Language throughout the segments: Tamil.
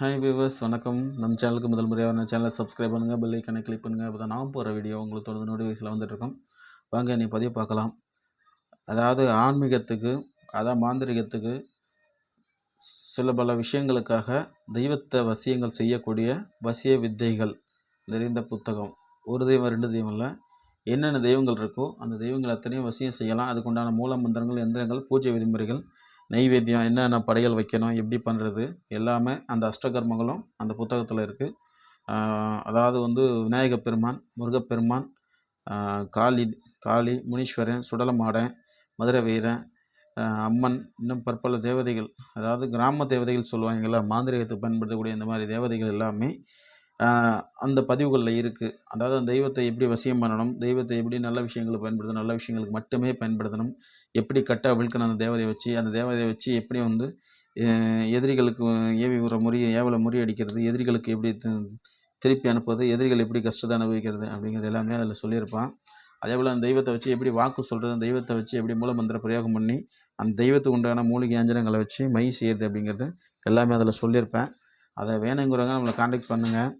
ஹாய் வியூவர்ஸ் வணக்கம். நம்ம சேனலுக்கு முதல் முறையாக நம்ம சேனலை சப்ஸ்கிரைப் பண்ணுங்கள் பெல் ஐக்கனை கிளிக் பண்ணுங்கள் அப்போ தான் நான் போகிற வீடியோ உங்களுக்கு தொடர்ந்து நோட்டிஃபிகேஷனில் வந்துட்டுருக்கோம் வாங்க நீ பதிவு பார்க்கலாம். அதாவது ஆன்மீகத்துக்கு அதான் மாந்திரிகத்துக்கு சில பல விஷயங்களுக்காக தெய்வத்தை வசியங்கள் செய்யக்கூடிய வசிய வித்தைகள் நிறைந்த புத்தகம். ஒரு தெய்வம் ரெண்டு தெய்வம் இல்லை. என்னென்ன தெய்வங்கள் இருக்கோ அந்த தெய்வங்கள் அத்தனையும் வசியம் செய்யலாம். அதுக்குண்டான மூல மந்திரங்கள் எந்திரங்கள் பூஜை விதிமுறைகள் நைவேத்தியம் என்னென்ன படையல் வைக்கணும் எப்படி பண்ணுறது எல்லாமே அந்த அஷ்டகர்மங்களும் அந்த புத்தகத்தில் இருக்குது அதாவது வந்து விநாயகப் பெருமான் முருகப்பெருமான் காளி காளி முனீஸ்வரன் சுடலமாடன் மதுரை வீரன் அம்மன் இன்னும் பற்பல தேவதைகள். அதாவது கிராம தேவதைகள் சொல்லுவாங்கல்ல மாந்திரிகத்துக்கு பயன்படுத்தக்கூடிய இந்த மாதிரி தேவதைகள் எல்லாமே அந்த பதிவுகளில் இருக்குது அதாவது அந்த தெய்வத்தை எப்படி வசியம் பண்ணணும் தெய்வத்தை எப்படி நல்ல விஷயங்களுக்கு பயன்படுத்தணும் நல்ல விஷயங்களுக்கு மட்டுமே பயன்படுத்தணும் எப்படி கட்ட விழுக்கணும் அந்த தேவதையை வச்சு அந்த தேவதையை வச்சு எப்படி வந்து எதிரிகளுக்கு ஏவி உற முறி ஏவலை முறியடிக்கிறது எதிரிகளுக்கு எப்படி திருப்பி அனுப்புவது எதிரிகள் எப்படி கஷ்டத்தை அனுபவிக்கிறது அப்படிங்கிறது எல்லாமே அதில் சொல்லியிருப்பான். அதே போல் அந்த தெய்வத்தை வச்சு எப்படி வாக்கு சொல்கிறது அந்த தெய்வத்தை வச்சு எப்படி மூலமந்திர பிரயோகம் பண்ணி அந்த தெய்வத்துக்கு உண்டான மூலிகை ஆஞ்சனங்களை வச்சு மை செய்யுது அப்படிங்கிறது எல்லாமே அதில் சொல்லியிருப்பேன். அதை வேணுங்கிறவங்க நம்மளை காண்டாக்ட் பண்ணுங்கள்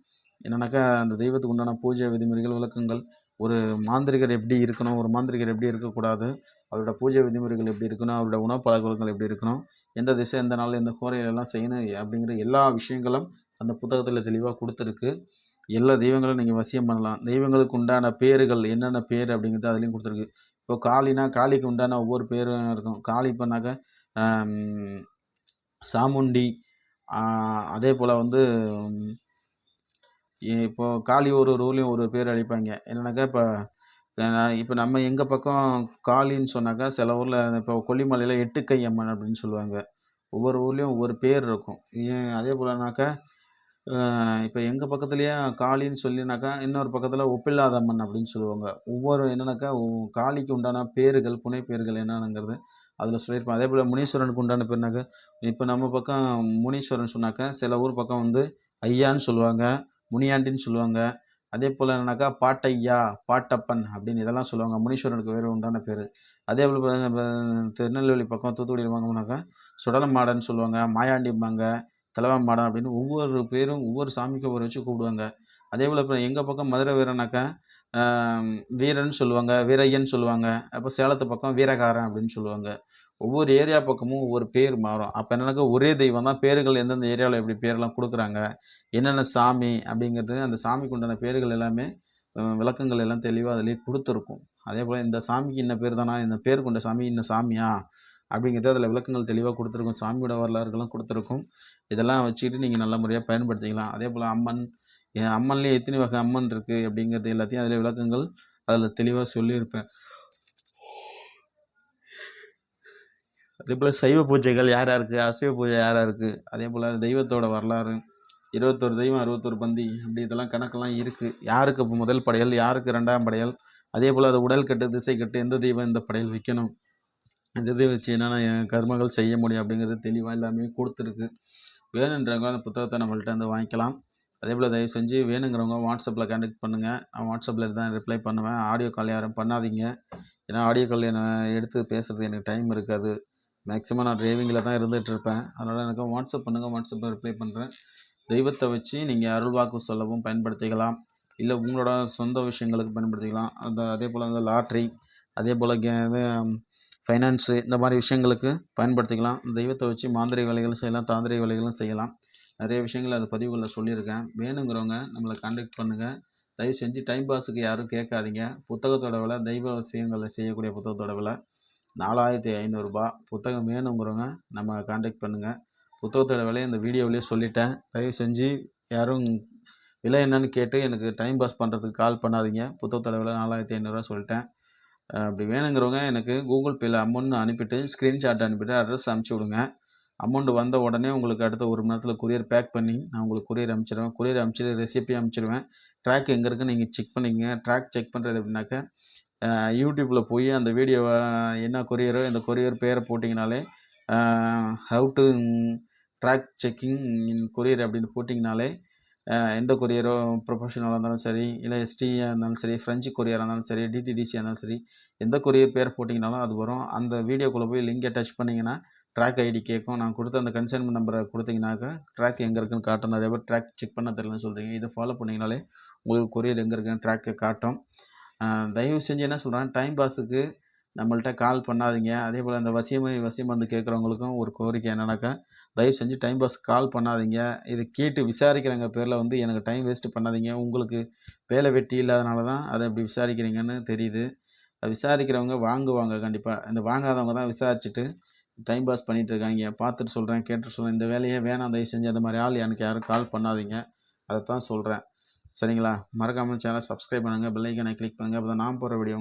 என்னன்னாக்கா அந்த தெய்வத்துக்கு உண்டான பூஜை விதிமுறைகள் விளக்கங்கள் ஒரு மாந்திரிகர் எப்படி இருக்கணும் ஒரு மாந்திரிகர் எப்படி இருக்கக்கூடாது அவரோட பூஜை விதிமுறைகள் எப்படி இருக்கணும் அவரோட உணவு பழக்கவழக்கங்கள் எப்படி இருக்கணும் எந்த திசை எந்த நாள் எந்த கோரையிலெல்லாம் செய்யணும் அப்படிங்கிற எல்லா விஷயங்களும் அந்த புத்தகத்தில் தெளிவாக கொடுத்துருக்கு. எல்லா தெய்வங்களும் நீங்கள் வசியம் பண்ணலாம். தெய்வங்களுக்கு உண்டான பேர்கள் என்னென்ன பேர் அப்படிங்கிறது அதுலேயும் கொடுத்துருக்கு. இப்போ காளினா காளிக்கு உண்டான ஒவ்வொரு பேரும் இருக்கும். காளி பண்ணாக்க சாமுண்டி அதே போல் வந்து இப்போது காளி ஒரு ஊர்லேயும் ஒரு பேர் அழைப்பாங்க. என்னென்னாக்கா இப்போ இப்போ நம்ம எங்கள் பக்கம் காளின்னு சொன்னாக்கா சில ஊரில் இப்போ கொல்லிமலையில் எட்டுக்கை அம்மன் அப்படின்னு சொல்லுவாங்க. ஒவ்வொரு ஊர்லேயும் ஒவ்வொரு பேர் இருக்கும். ஏன் அதே போலனாக்கா இப்போ எங்கள் பக்கத்துலேயே காளின்னு சொல்லினாக்கா இன்னொரு பக்கத்தில் ஒப்பில்லாதம்மன் அப்படின்னு சொல்லுவாங்க. ஒவ்வொரு என்னென்னாக்கா காளிக்கு உண்டான பேர்கள் புனை பேர்கள் என்னென்னங்கிறது அதில் சொல்லியிருப்பேன் அதே போல் முனீஸ்வரனுக்கு உண்டான பேர்னாக்கா இப்போ நம்ம பக்கம் முனீஸ்வரன் சொன்னாக்கா சில ஊர் பக்கம் வந்து ஐயான்னு சொல்லுவாங்க. முனியாண்டின்னு சொல்லுவாங்க. அதே போல் என்னன்னாக்கா பாட்டையா பாட்டப்பன் அப்படின்னு இதெல்லாம் சொல்லுவாங்க. முனீஸ்வரனுக்கு வேறு உண்டான பேர். அதே போல் திருநெல்வேலி பக்கம் தூத்துக்குடி இருப்பாங்கனாக்கா சுடலமாடன்னு சொல்லுவாங்க மாயாண்டிம்பாங்க தலைவாமாடன் அப்படின்னு ஒவ்வொரு பேரும் ஒவ்வொரு சாமிக்கும் ஒரு வச்சு கூப்பிடுவாங்க. அதே போல் இப்போ எங்கள் பக்கம் மதுரை வீரனாக்கா வீரன் சொல்லுவாங்க வீரையன் சொல்லுவாங்க. அப்போ சேலத்து பக்கம் வீரகாரன் அப்படின்னு சொல்லுவாங்க. ஒவ்வொரு ஏரியா பக்கமும் ஒவ்வொரு பேர் மாறும். அப்போ என்னென்னாக்கா ஒரே தெய்வம் தான். பேர்கள் எந்தெந்த ஏரியாவில் எப்படி பேரெல்லாம் கொடுக்குறாங்க? என்னென்ன சாமி அப்படிங்கிறது அந்த சாமிக்கு உண்டான பேர்கள் எல்லாமே விளக்கங்கள் எல்லாம் தெளிவாக அதிலேயே கொடுத்துருக்கும். அதே போல் இந்த சாமிக்கு இன்ன பேர் தானா? இந்த பேர் கொண்ட சாமி இன்ன சாமியா? அப்படிங்கிறது அதில் விளக்கங்கள் தெளிவாக கொடுத்துருக்கும். சாமியோட வரலாறுகளும் கொடுத்துருக்கும். இதெல்லாம் வச்சுக்கிட்டு நீங்கள் நல்ல முறையாக பயன்படுத்திக்கலாம். அதே போல் அம்மன் என் அம்மன்லேயே எத்தனை வகை அம்மன் இருக்குது அப்படிங்கிறது எல்லாத்தையும் அதில் விளக்கங்கள் அதில் தெளிவாக சொல்லியிருப்பேன். அதே போல் சைவ பூஜைகள் யார் யாருக்கு? அசைவ பூஜை யார் யாருக்கு? அதே போல் தெய்வத்தோட வரலாறு இருபத்தொரு தெய்வம் அறுபத்தொரு பந்தி அப்படி இதெல்லாம் கணக்கெல்லாம் இருக்குது யாருக்கு முதல் படையல் யாருக்கு ரெண்டாம் படையல்? அதே போல் அது உடல் கட்டு திசை கட்டு எந்த தெய்வம் இந்த படையல் வைக்கணும்? இந்த தெய்வம் வச்சு என்னென்ன கர்மங்கள் செய்ய முடியும் அப்படிங்கிறது தெளிவாக எல்லாமே கொடுத்துருக்கு. வேணுன்றவங்க அந்த புத்தகத்தை நம்மள்கிட்ட வந்து வாங்கிக்கலாம். அதே போல் தயவு செஞ்சு வேணுங்கிறவங்க வாட்ஸ்அப்பில் கான்டெக்ட் பண்ணுங்கள் நான் வாட்ஸ்அப்பில் தான் ரிப்ளை பண்ணுவேன். ஆடியோ கால் யாரும் பண்ணாதீங்க. ஏன்னா ஆடியோ கால் என்னை எடுத்து பேசுகிறதுக்கு எனக்கு டைம் இருக்காது. மேக்ஸிமம் நான் டிரைவிங்கில் தான் இருந்துகிட்டு இருப்பேன் அதனால் எனக்கு வாட்ஸ்அப் பண்ணுங்கள் வாட்ஸ்அப்பில் ரிப்ளை பண்ணுறேன் தெய்வத்தை வச்சு நீங்கள் அருள்வாக்கு சொல்லவும் பயன்படுத்திக்கலாம். இல்லை உங்களோட சொந்த விஷயங்களுக்கு பயன்படுத்திக்கலாம். அந்த அதே போல் அந்த லாட்ரி அதே போல் கே- இது ஃபைனான்ஸு இந்த மாதிரி விஷயங்களுக்கு பயன்படுத்திக்கலாம். தெய்வத்தை வச்சு மாந்திரிக வேலைகளும் செய்யலாம் தாந்திரிக வேலைகளும் செய்யலாம். நிறைய விஷயங்கள் அது பதிவுகளில் சொல்லியிருக்கேன். வேணுங்கிறவங்க நம்மளை காண்டாக்ட் பண்ணுங்கள் தயவு செஞ்சு டைம் பாஸுக்கு யாரும் கேட்காதீங்க. புத்தகத்தோட விலை தெய்வ விஷயங்களை செய்யக்கூடிய புத்தகத்தோட விலை. நாலாயிரத்தி ஐநூறுரூபா புத்தகம் வேணுங்கிறவங்க நம்ம காண்டாக்ட் பண்ணுங்கள் புத்தகத்தோட விலையை இந்த வீடியோவிலே சொல்லிட்டேன். தயவு செஞ்சு யாரும் விலை என்னன்னு கேட்டு எனக்கு டைம் பாஸ் பண்ணுறதுக்கு கால் பண்ணாதீங்க. புத்தகத்தோட விலை நாலாயிரத்தி ஐநூறுரூவா சொல்லிட்டேன். அப்படி வேணுங்கிறவங்க எனக்கு கூகுள் பேயில் அமௌண்ட் அனுப்பிட்டு ஸ்க்ரீன்ஷாட் அனுப்பிட்டு அட்ரஸ் அனுப்பிச்சி விடுங்க. அமௌண்ட் வந்த உடனே உங்களுக்கு அடுத்த ஒரு மணி நேரத்தில் கொரியர் பேக் பண்ணி நான் உங்களுக்கு கொரியர் அனுப்பிச்சிடுவேன் கொரியர் அனுப்பிச்சிட்டு ரெசிபி அனுப்பிச்சிடுவேன் ட்ராக் எங்கே இருக்குன்னு நீங்கள் செக் பண்ணிக்கங்க. ட்ராக் செக் பண்ணுறது எப்படின்னாக்கா யூடியூப்பில் போய் அந்த வீடியோவை என்ன கொரியரோ இந்த கொரியர் பேரை போட்டிங்கனாலே how to track checking in courier அப்படின்னு போட்டிங்கனாலே எந்த கொரியரோ ப்ரொஃபஷனலாக இருந்தாலும் சரி இல்லை எஸ்டியாக இருந்தாலும் சரி ஃப்ரெஞ்சு கொரியராக இருந்தாலும் சரி டிடிடிசியாக இருந்தாலும் சரி எந்த கொரியர் பேர் போட்டிங்கனாலும் அது வரும். அந்த வீடியோக்குள்ளே போய் லிங்க் டச் பண்ணிங்கன்னா ட்ராக் ஐடி கேட்கும். நான் கொடுத்த அந்த கன்சைன்மெண்ட் நம்பரை கொடுத்தீங்கன்னாக்கா ட்ராக் எங்கே இருக்குன்னு காட்டும். நிறைய பேர் ட்ராக் செக் பண்ண தெரியலன்னு சொல்கிறீங்க இதை ஃபாலோ பண்ணிங்கனாலே உங்களுக்கு கொரியர் எங்கே இருக்குன்னு ட்ராக்கை காட்டும். தயவு செஞ்சு என்ன சொல்கிறேன் டைம் பாஸுக்கு நம்மள்ட்ட கால் பண்ணாதீங்க. அதே போல் அந்த வசியமை வசியம் வந்து கேட்குறவங்களுக்கும் ஒரு கோரிக்கை என்னென்னாக்கா தயவு செஞ்சு டைம் பாஸ் கால் பண்ணாதீங்க. இது கேட்டு விசாரிக்கிறவங்க பேரில் வந்து எனக்கு டைம் வேஸ்ட்டு பண்ணாதீங்க. உங்களுக்கு வேலை வெட்டி இல்லாதனால தான் அதை அப்படி விசாரிக்கிறீங்கன்னு தெரியுது. விசாரிக்கிறவங்க வாங்குவாங்க கண்டிப்பாக இந்த வாங்காதவங்க தான் விசாரிச்சுட்டு டைம் பாஸ் பண்ணிகிட்டு இருக்காங்க. பார்த்துட்டு சொல்கிறேன் கேட்டு சொல்கிறேன் இந்த வேலையே வேணாம். தயவு செஞ்சு அந்த மாதிரி ஆள் எனக்கு யாரும் கால் பண்ணாதீங்க. அதை தான் சொல்கிறேன் சரிங்களா? மறக்காமல் சேனலை சப்ஸ்கிரைப் பண்ணுங்கள் பெல் ஐக்கனை கிளிக் பண்ணுங்கள் அப்போ தான் நான் போகிற வீடியோ